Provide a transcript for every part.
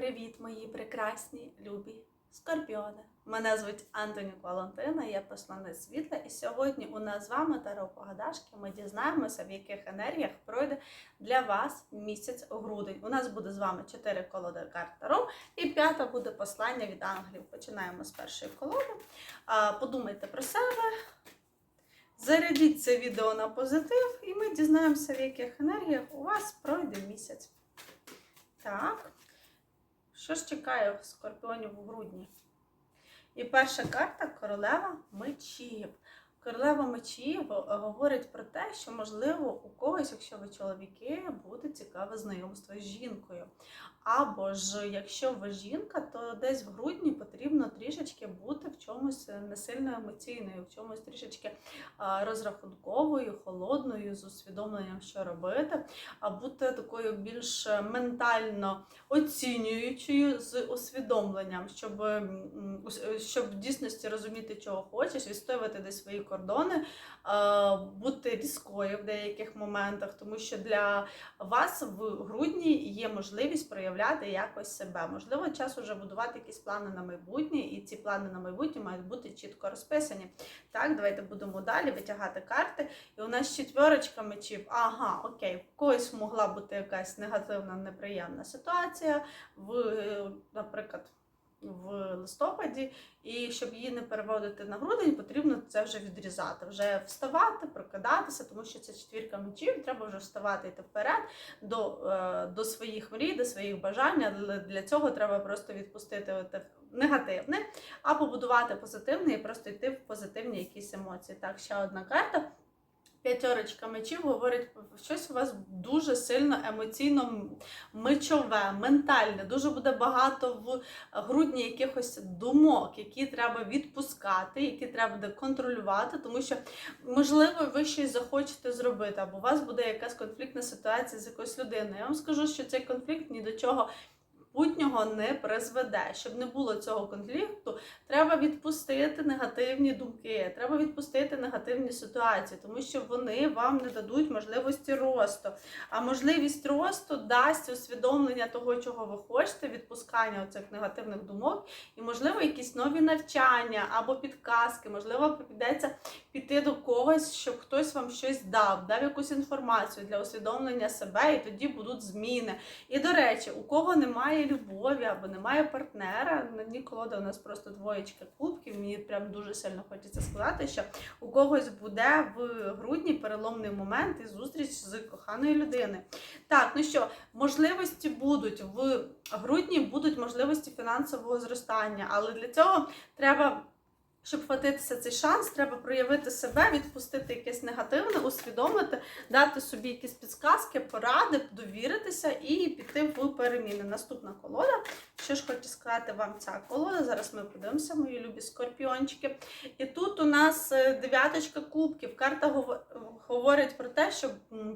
Привіт, мої прекрасні, любі скорпіони! Мене звуть Антонік Валентина, я посланець світла, і сьогодні у нас з вами Таро Погадашки. Ми дізнаємося, в яких енергіях пройде для вас місяць грудень. У нас буде з вами 4 колоди карт Таро, і п'ята буде послання від ангелів. Починаємо з першої колоди. Подумайте про себе. Зарядіть це відео на позитив, і ми дізнаємося, в яких енергіях у вас пройде місяць. Так. Що ж чекає скорпіонів у грудні? І перша карта королева мечів. Королева мечів говорить про те, що, можливо, у когось, якщо ви чоловіки, буде цікаве знайомство з жінкою. Або ж, якщо ви жінка, то десь в грудні потрібно трішечки бути в чомусь не сильно емоційною, в чомусь трішечки розрахунковою, холодною, з усвідомленням, що робити, а бути такою більш ментально оцінюючою з усвідомленням, щоб, щоб в дійсності розуміти, чого хочеш, відстоювати десь свої кордони, бути різкою в деяких моментах, тому що для вас в грудні є можливість проявляти якось себе. Можливо, час уже будувати якісь плани на майбутнє, і ці плани на майбутнє мають бути чітко розписані. Так, давайте будемо далі витягати карти. І у нас четверочка мечів. Ага, окей, в когось могла бути якась негативна, неприємна ситуація, в, е, наприклад. В листопаді, і щоб її не переводити на грудень, потрібно це вже відрізати, вже вставати, прокидатися, тому що це четвірка мечів, треба вже вставати йти вперед до, е, до своїх мрій, до своїх бажань. Для цього треба просто відпустити негативне, а побудувати позитивне і просто йти в позитивні якісь емоції. Так, ще одна карта. П'ятерочка мечів говорить щось у вас дуже сильно емоційно мечове, ментальне. Дуже буде багато в грудні якихось думок, які треба відпускати, які треба буде контролювати, тому що, можливо, ви щось захочете зробити, або у вас буде якась конфліктна ситуація з якоюсь людиною. Я вам скажу, що цей конфлікт ні до чого. Путнього не призведе. Щоб не було цього конфлікту, треба відпустити негативні думки, треба відпустити негативні ситуації, тому що вони вам не дадуть можливості росту. А можливість росту дасть усвідомлення того, чого ви хочете, відпускання цих негативних думок, і, можливо, якісь нові навчання або підказки, можливо, прийдеться піти до когось, щоб хтось вам щось дав, дав якусь інформацію для усвідомлення себе, і тоді будуть зміни. І до речі, у кого немає любові або немає партнера, на дні колоди у нас просто двоєчка кубків. Мені прям дуже сильно хочеться сказати, що у когось буде в грудні переломний момент і зустріч з коханою людиною. Так, ну що, можливості будуть в грудні, будуть можливості фінансового зростання, але для цього треба. Щоб хватитися цей шанс, треба проявити себе, відпустити якесь негативне, усвідомити, дати собі якісь підсказки, поради, довіритися і піти в переміни. Наступна колода. Що ж хочу сказати вам ця колода? Зараз ми подивимося, мої любі скорпіончики. І тут у нас е, дев'яточка кубків. Карта говорить про те, що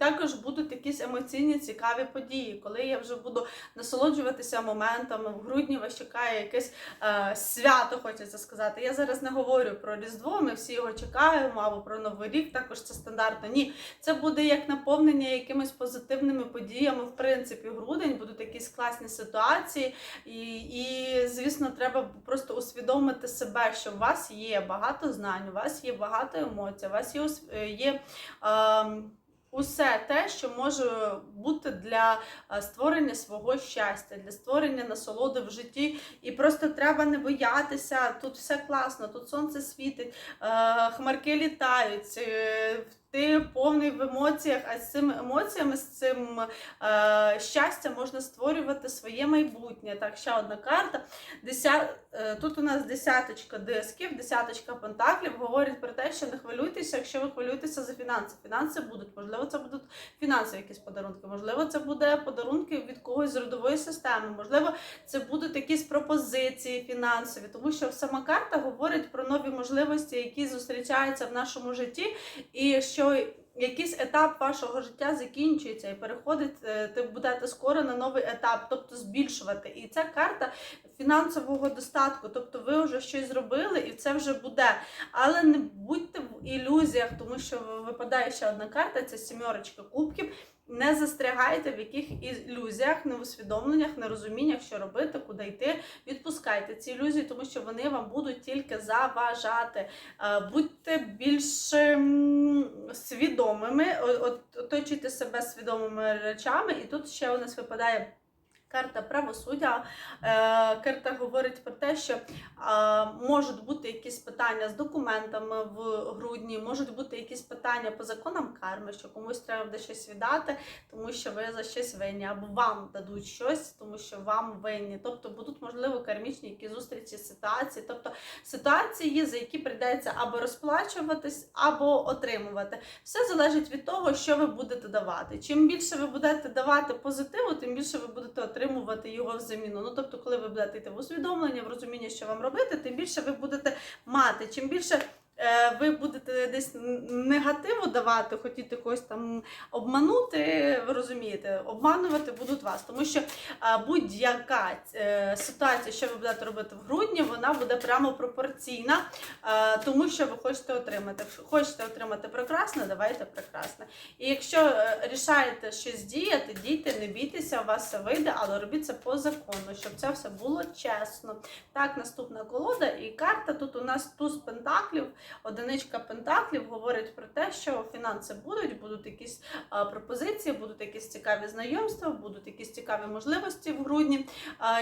також будуть якісь емоційні цікаві події, коли я вже буду насолоджуватися моментами. В грудні вас чекає якесь е, свято, хочеться сказати. Я зараз не говорю про Різдво, ми всі його чекаємо, або про Новий рік, також це стандартно. Ні, це буде як наповнення якимись позитивними подіями. В принципі, грудень будуть якісь класні ситуації, і, і звісно, треба просто усвідомити себе, що у вас є багато знань, у вас є багато емоцій, у вас є, е, ем, Усе те, що може бути для е, створення свого щастя, для створення насолоди в житті. І просто треба не боятися. Тут все класно, тут сонце світить, е, хмарки літають. е, Ти повний в емоціях, а з цими емоціями, з цим е, щастям можна створювати своє майбутнє. Так, ще одна карта. Деся... е, Тут у нас десяточка дисків, десяточка пентаклів говорить про те, що не хвилюйтеся, якщо ви хвилюєтеся за фінанси. Фінанси будуть, можливо, це будуть фінансові якісь подарунки, можливо, це буде подарунки від когось з родової системи, можливо, це будуть якісь пропозиції фінансові, тому що сама карта говорить про нові можливості, які зустрічаються в нашому житті, і що якийсь етап вашого життя закінчується і переходить, е, ти будете скоро на новий етап, тобто збільшувати. І ця карта фінансового достатку. Тобто ви вже щось зробили і це вже буде. Але не будьте в ілюзіях, тому що випадає ще одна карта це сімерочка кубків. Не застрягайте в яких ілюзіях, не усвідомленнях, нерозуміннях, що робити, куди йти. Відпускайте ці ілюзії, тому що вони вам будуть тільки заважати. Е, Будьте більш свідомими, оточуйте себе свідомими речами. І тут ще у нас випадає. Карта правосуддя. Е, карта говорить про те, що можуть бути якісь питання з документами в грудні, можуть бути якісь питання по законам карми, що комусь треба буде щось віддати, тому що ви за щось винні, або вам дадуть щось, тому що вам винні. Тобто будуть, можливо, кармічні які зустрічі, ситуації, тобто ситуації, за які прийдеться або розплачуватись, або отримувати. Все залежить від того, що ви будете давати. Чим більше ви будете давати позитиву, тим більше ви будете отримувати його в заміну. Ну тобто, коли ви будете йти в усвідомлення, в розуміння, що вам робити, тим більше ви будете мати. Чим більше е, ви будете десь негативу давати, хотіти когось там обманути, ви розумієте, обманувати будуть вас, тому що будь-яка е, ситуація, що ви будете робити в грудні, вона буде прямо пропорційна тому, що ви хочете отримати. Хочете отримати прекрасне, давайте прекрасне. І якщо е, рішаєте щось діяти, дійте, не бійтеся, у вас все вийде, але робіть це по закону, щоб це все було чесно. Так, наступна колода і карта. Тут у нас туз пентаклів, одиничка пентаклів говорить про те, що фінанси будуть, будуть якісь пропозиції, будуть якісь цікаві знайомства, будуть якісь цікаві можливості в грудні.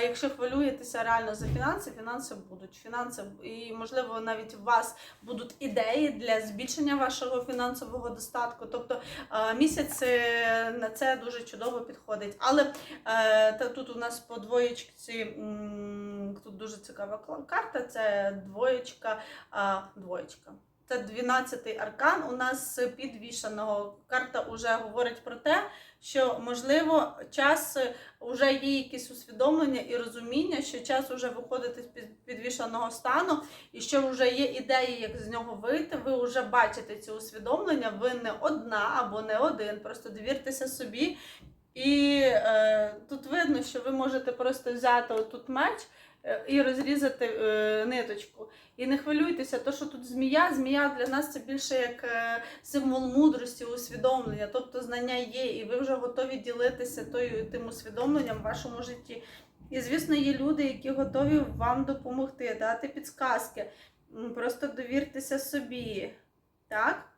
Якщо хвилюєтеся реально за фінанси, фінанси будуть. Фінанси і можливо навіть у вас будуть ідеї для збільшення вашого фінансового достатку. Тобто місяць на це дуже чудово підходить. Але е, та тут у нас по двоєчці тут дуже цікава карта. Це двоєчка, а, двоєчка. Це 12-й аркан. У нас підвішаного карта вже говорить про те, що можливо час вже є якісь усвідомлення і розуміння, що час вже виходити з підвішаного стану, і що вже є ідеї, як з нього вийти. Ви вже бачите ці усвідомлення. Ви не одна або не один. Просто довіртеся собі. І е, тут видно, що ви можете просто взяти отут меч е, і розрізати е, ниточку. І не хвилюйтеся, то що тут змія, змія для нас це більше як е, символ мудрості, усвідомлення, тобто знання є, і ви вже готові ділитися тою тим усвідомленням в вашому житті. І, звісно, є люди, які готові вам допомогти, дати підсказки. Просто довіртеся собі. Так?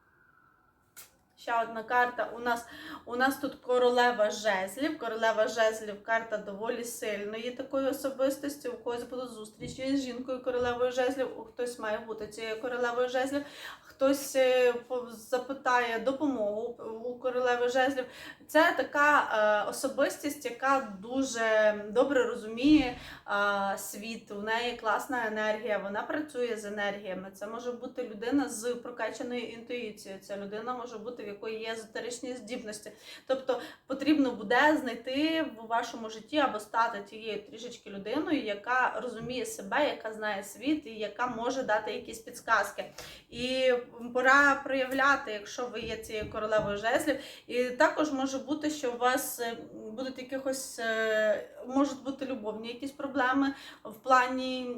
Ще одна карта. У нас, у нас тут королева жезлів. Королева жезлів карта доволі сильної такої особистості. У когось будуть зустрічі з жінкою королевою жезлів, хтось має бути цією королевою жезлів, хтось е, запитає допомогу у королеви жезлів. Це така е, особистість, яка дуже добре розуміє е, світ. У неї класна енергія, вона працює з енергіями. Це може бути людина з прокачаною інтуїцією. Це людина може бути, в якої є езотеричні здібності. Тобто потрібно буде знайти в вашому житті або стати тією трішечки людиною, яка розуміє себе, яка знає світ і яка може дати якісь підсказки. І пора проявляти, якщо ви є цією королевою жезлів. І також може бути, що у вас е, будуть якихось е, можуть бути любовні якісь проблеми в плані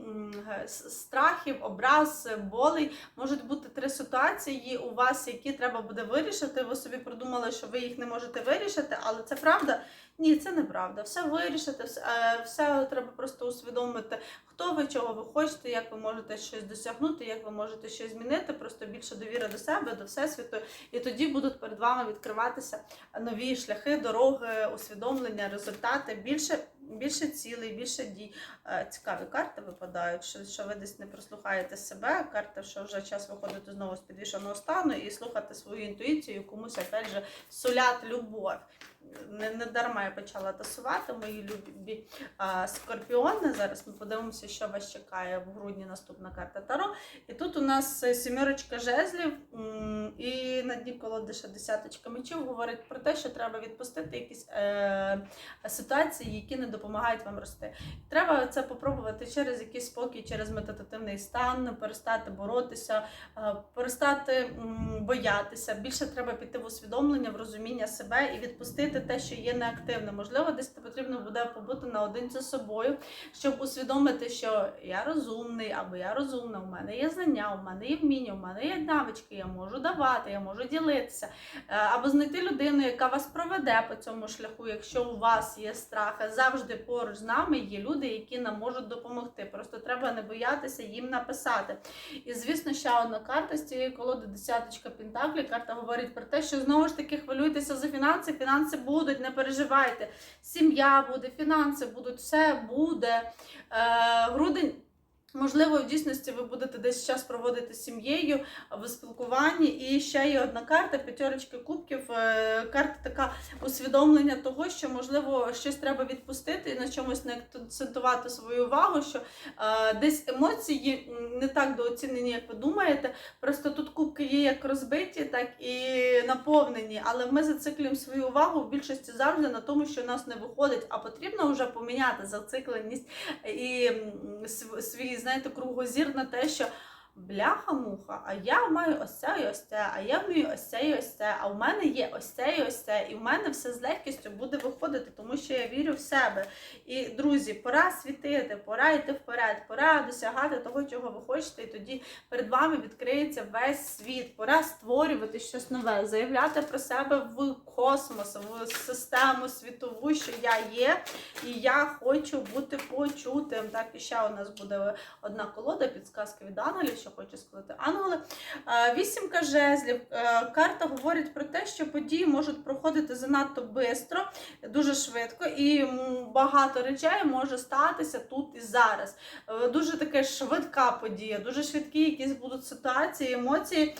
страхів, образ, болей. Можуть бути три ситуації у вас, які треба буде вирішити. Ви собі придумали, що ви їх не можете вирішити, але це правда. Ні, це неправда. Все вирішити, все, все треба просто усвідомити, хто ви, чого ви хочете, як ви можете щось досягнути, як ви можете щось змінити. Просто більше довіри до себе, до всесвіту, і тоді будуть перед вами відкриватися нові шляхи, дороги, усвідомлення, результати, більше, більше цілей, більше дій. Е, Цікаві карти випадають, що, що ви десь не прослухаєте себе. Карта, що вже час виходити знову з підвішеного стану і слухати свою інтуїцію, комусь опять же солять любов. Не, не дарма я почала тасувати мої любі а, скорпіони. Зараз ми подивимося, що вас чекає в грудні наступна карта Таро. І тут у нас сімерочка жезлів, і на дні колоди ще десяточка мечів говорить про те, що треба відпустити якісь е, ситуації, які не допомагають вам рости. Треба це попробувати через якийсь спокій, через медитативний стан, перестати боротися, е, перестати м, боятися. Більше треба піти в усвідомлення, в розуміння себе і відпустити те, що є неактивним. Можливо, десь потрібно буде побути наодинці з собою, щоб усвідомити, що я розумний або я розумна, у мене є знання, у мене є вміння, у мене є навички, я можу давати, я можу ділитися. Е, Або знайти людину, яка вас проведе по цьому шляху, якщо у вас є страх. Завжди поруч з нами є люди, які нам можуть допомогти. Просто треба не боятися їм написати. І звісно, ще одна карта з цієї колоди десяточка Пентаклі. Карта говорить про те, що знову ж таки хвилюйтеся за фінанси. Фінанси будуть, не переживайте. Сім'я буде, фінанси будуть, все буде. Е, грудень. Можливо, в дійсності ви будете десь час проводити з сім'єю в спілкуванні. І ще є одна карта п'ятерочки кубків. Е, Карта така усвідомлення того, що можливо щось треба відпустити і на чомусь не акцентувати свою увагу, що е, десь емоції не так дооцінені, як ви думаєте. Просто тут кубки є як розбиті, так і наповнені. Але ми зациклюємо свою увагу в більшості завжди на тому, що нас не виходить, а потрібно вже поміняти зацикленість і свій, знаєте, кругозір на те, що. Бляха-муха, а я маю ось це і ось це, а я вмію ось це і ось це, а в мене є ось це і ось це, і в мене все з легкістю буде виходити, тому що я вірю в себе. І, друзі, пора світити, пора йти вперед, пора досягати того, чого ви хочете, і тоді перед вами відкриється весь світ. Пора створювати щось нове, заявляти про себе в космос, в систему світову, що я є, і я хочу бути почутим. Так, і ще у нас буде одна колода, підсказки від ангелів, що хочу сказати ангели. Е, Вісімка жезлів. Е, Карта говорить про те, що події можуть проходити занадто швидко, дуже швидко, і багато речей може статися тут і зараз. Е, Дуже така швидка подія, дуже швидкі якісь будуть ситуації, емоції.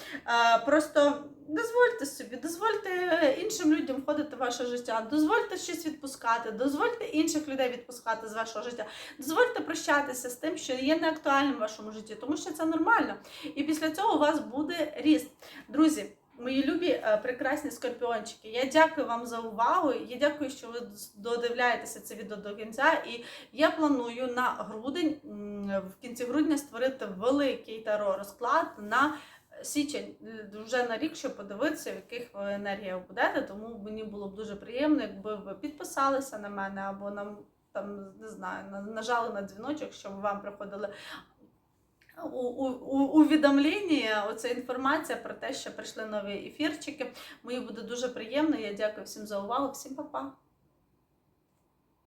Просто дозвольте собі, дозвольте іншим людям входити в ваше життя, дозвольте щось відпускати, дозвольте інших людей відпускати з вашого життя, дозвольте прощатися з тим, що є неактуальним в вашому житті, тому що це нормально. І після цього у вас буде ріст. Друзі. Мої любі е, прекрасні скорпіончики, я дякую вам за увагу. Я дякую, що ви додивляєтеся це відео до кінця. І я планую на грудень в кінці грудня створити великий таро розклад на січень вже на рік, щоб подивитися, в яких ви енергіях будете. Тому мені було б дуже приємно, якби ви підписалися на мене або нам там не знаю, нажали на дзвіночок, щоб вам приходили. У, у, у увідомління оця інформація про те, що прийшли нові ефірчики. Мені буде дуже приємно. Я дякую всім за увагу. Всім па-па!